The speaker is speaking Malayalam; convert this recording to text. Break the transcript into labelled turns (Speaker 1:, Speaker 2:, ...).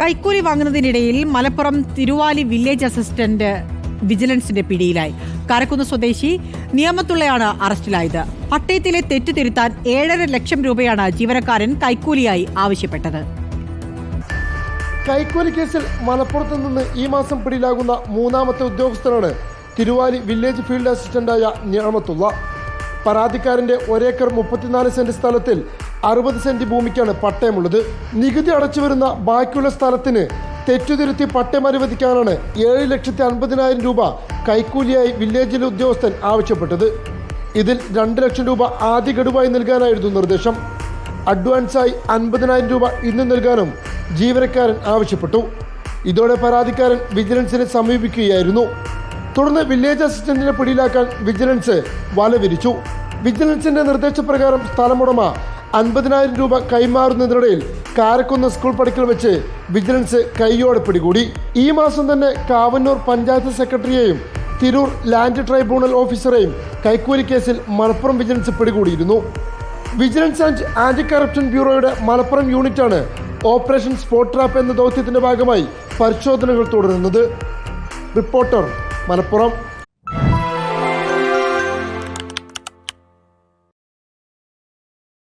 Speaker 1: കൈക്കൂലി വാങ്ങുന്നതിനിടയിൽ മലപ്പുറം തിരുവാലി വില്ലേജ് അസിസ്റ്റന്റ് വിജിലൻസിന്റെ പിടിയിലായി. കരക്കുന്ന് സ്വദേശി നിയമത്തുള്ളയാണ് അറസ്റ്റിലായത്. പട്ടയത്തിലെ തെറ്റ് തിരുത്താൻ ഏഴര ലക്ഷം രൂപയാണ് ജീവനക്കാരൻ കൈക്കൂലിയായി ആവശ്യപ്പെട്ടത്.
Speaker 2: കൈക്കൂലി കേസിൽ മലപ്പുറത്ത് നിന്ന് ഈ മാസം പിടിയിലാകുന്ന മൂന്നാമത്തെ ഉദ്യോഗസ്ഥനാണ് തിരുവാലി വില്ലേജ് ഫീൽഡ് അസിസ്റ്റന്റായ നിയമത്തുള്ള. പരാതിക്കാരന്റെ ഒരേക്കർ മുപ്പത്തിനാല് സെന്റ് സ്ഥലത്തിൽ അറുപത് സെന്റ് ഭൂമിക്കാണ് പട്ടയമുള്ളത്. നികുതി അടച്ചു വരുന്ന ബാക്കിയുള്ള സ്ഥലത്തിന് തെറ്റുതിരുത്തി പട്ടയം അനുവദിക്കാനാണ് ഏഴ് ലക്ഷത്തി അൻപതിനായിരം രൂപ കൈക്കൂലിയായി വില്ലേജിലെ ഉദ്യോഗസ്ഥൻ ആവശ്യപ്പെട്ടത്. ഇതിൽ രണ്ട് ലക്ഷം രൂപ ആദ്യ ഗഡുവായി നൽകാനായിരുന്നു നിർദ്ദേശം. അഡ്വാൻസായി അൻപതിനായിരം രൂപ ഇന്ന് നൽകാനും ജീവനക്കാരൻ ആവശ്യപ്പെട്ടു. ഇതോടെ പരാതിക്കാരൻ വിജിലൻസിനെ സമീപിക്കുകയായിരുന്നു. തുടർന്ന് വില്ലേജ് അസിസ്റ്റന്റിനെ പിടിയിലാക്കാൻ വിജിലൻസ് വലവിരിച്ചു. വിജിലൻസിന്റെ നിർദ്ദേശപ്രകാരം സ്ഥലമുടമ അൻപതിനായിരം രൂപ കൈമാറുന്നതിനിടയിൽ കാരക്കുന്ന് സ്കൂൾ പഠിക്കൽ വെച്ച് വിജിലൻസ് കൈയോടെ പിടികൂടി. ഈ മാസം തന്നെ കാവന്നൂർ പഞ്ചായത്ത് സെക്രട്ടറിയെയും തിരൂർ ലാൻഡ് ട്രൈബ്യൂണൽ ഓഫീസറെയും കൈക്കൂലി കേസിൽ മലപ്പുറം വിജിലൻസ് പിടികൂടിയിരുന്നു. വിജിലൻസ് ആൻഡ് ആന്റി കറപ്ഷൻ ബ്യൂറോയുടെ മലപ്പുറം യൂണിറ്റാണ് ഓപ്പറേഷൻ സ്പോട്ട് ട്രാപ്പ് എന്ന ദൗത്യത്തിന്റെ ഭാഗമായി പരിശോധനകൾ തുടരുന്നത്. റിപ്പോർട്ടർ മലപ്പുറം.